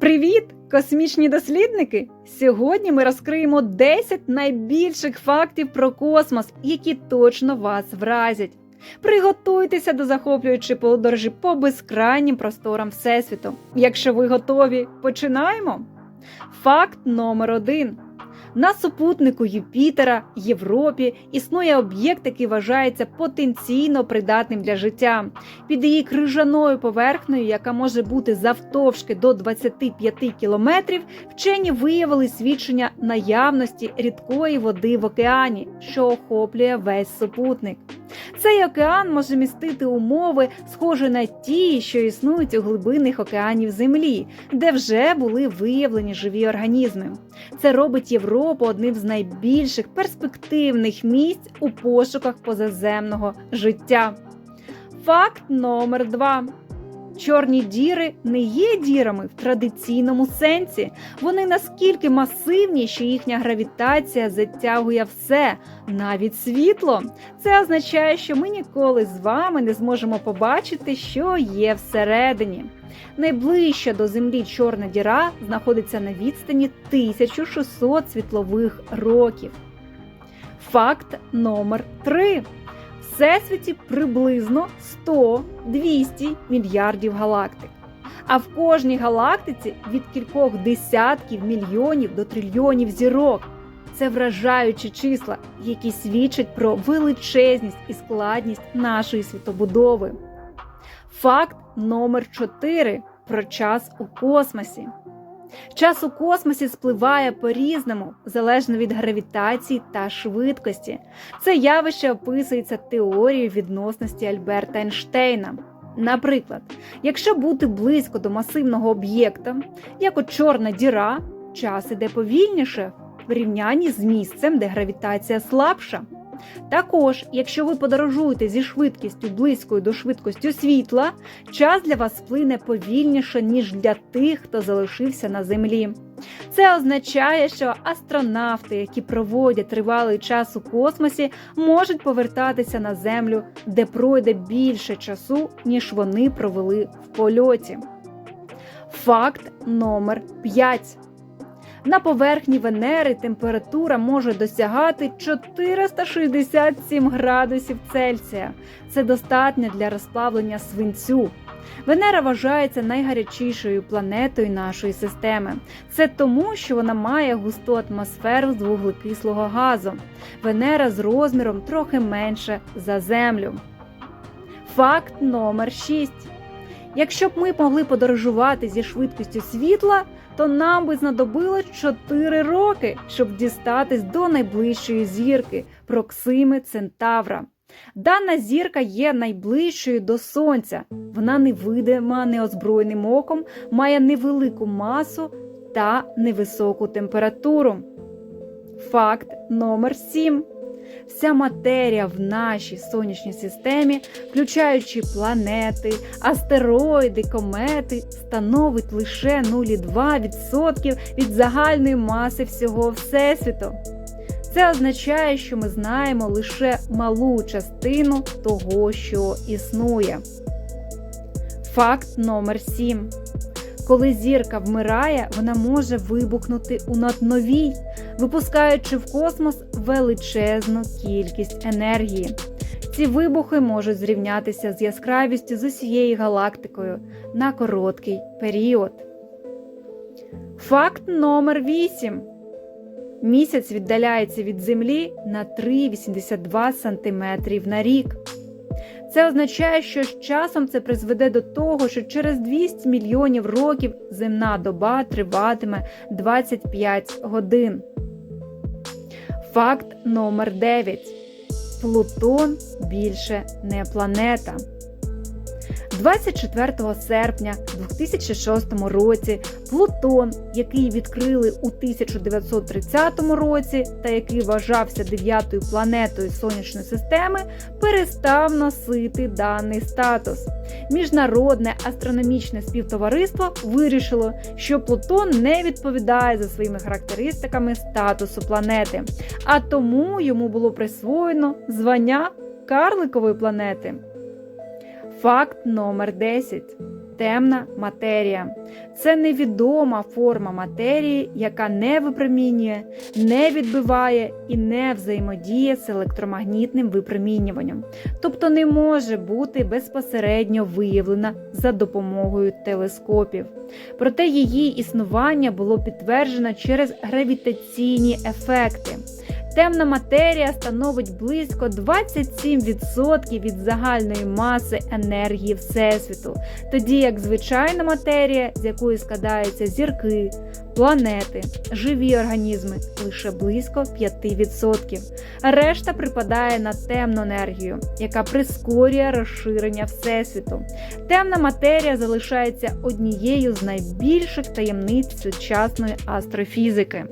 Привіт, космічні дослідники! Сьогодні ми розкриємо 10 найбільших фактів про космос, які точно вас вразять. Приготуйтеся до захоплюючої подорожі по безкрайнім просторам Всесвіту. Якщо ви готові, починаємо. Факт номер один. На супутнику Юпітера Європі існує об'єкт, який вважається потенційно придатним для життя. Під її крижаною поверхнею, яка може бути завтовшки до 25 кілометрів, вчені виявили свідчення наявності рідкої води в океані, що охоплює весь супутник. Цей океан може містити умови, схожі на ті, що існують у глибинних океанів Землі, де вже були виявлені живі організми. Це робить Європу одним з найбільших перспективних місць у пошуках позаземного життя. Факт номер два. Чорні діри не є дірами в традиційному сенсі. Вони наскільки масивні, що їхня гравітація затягує все, навіть світло. Це означає, що ми ніколи з вами не зможемо побачити, що є всередині. Найближча до Землі чорна діра знаходиться на відстані 1600 світлових років. Факт номер 3. Всесвіті приблизно 100-200 мільярдів галактик. А в кожній галактиці від кількох десятків мільйонів до трильйонів зірок. Це вражаючі числа, які свідчать про величезність і складність нашої світобудови. Факт номер 4 про час у космосі. Час у космосі спливає по-різному, залежно від гравітації та швидкості. Це явище описується теорією відносності Альберта Ейнштейна. Наприклад, якщо бути близько до масивного об'єкта, як от чорна діра, час іде повільніше в порівнянні з місцем, де гравітація слабша. Також, якщо ви подорожуєте зі швидкістю близькою до швидкості світла, час для вас сплине повільніше, ніж для тих, хто залишився на землі. Це означає, що астронавти, які проводять тривалий час у космосі, можуть повертатися на землю, де пройде більше часу, ніж вони провели в польоті. Факт номер 5. На поверхні Венери температура може досягати 467 градусів Цельсія. Це достатньо для розплавлення свинцю. Венера вважається найгарячішою планетою нашої системи. Це тому, що вона має густу атмосферу з вуглекислого газу. Венера з розміром трохи менше за Землю. Факт номер 6. Якщо б ми могли подорожувати зі швидкістю світла, то нам би знадобилось 4 роки, щоб дістатись до найближчої зірки Проксими Центавра. Дана зірка є найближчою до Сонця. Вона невидима неозброєним оком, має невелику масу та невисоку температуру. Факт номер 7. Вся матерія в нашій сонячній системі, включаючи планети, астероїди, комети, становить лише 0,2% від загальної маси всього Всесвіту. Це означає, що ми знаємо лише малу частину того, що існує. Факт номер 7. Коли зірка вмирає, вона може вибухнути у надновій, випускаючи в космос величезну кількість енергії. Ці вибухи можуть зрівнятися з яскравістю з усією галактикою на короткий період. Факт номер 8. Місяць віддаляється від Землі на 3,82 см на рік. Це означає, що з часом це призведе до того, що через 200 мільйонів років земна доба триватиме 25 годин. Факт номер 9. Плутон більше не планета. 24 серпня 2006 році Плутон, який відкрили у 1930 році та який вважався дев'ятою планетою сонячної системи, перестав носити даний статус. Міжнародне астрономічне співтовариство вирішило, що Плутон не відповідає за своїми характеристиками статусу планети, а тому йому було присвоєно звання карликової планети. Факт номер 10. темна матерія. Це невідома форма матерії, яка не випромінює, не відбиває і не взаємодіє з електромагнітним випромінюванням, тобто не може бути безпосередньо виявлена за допомогою телескопів. Проте її існування було підтверджено через гравітаційні ефекти. Темна матерія становить близько 27% від загальної маси енергії Всесвіту, тоді як звичайна матерія, з якої складаються зірки, планети, живі організми, лише близько 5%. Решта припадає на темну енергію, яка прискорює розширення Всесвіту. Темна матерія залишається однією з найбільших таємниць сучасної астрофізики.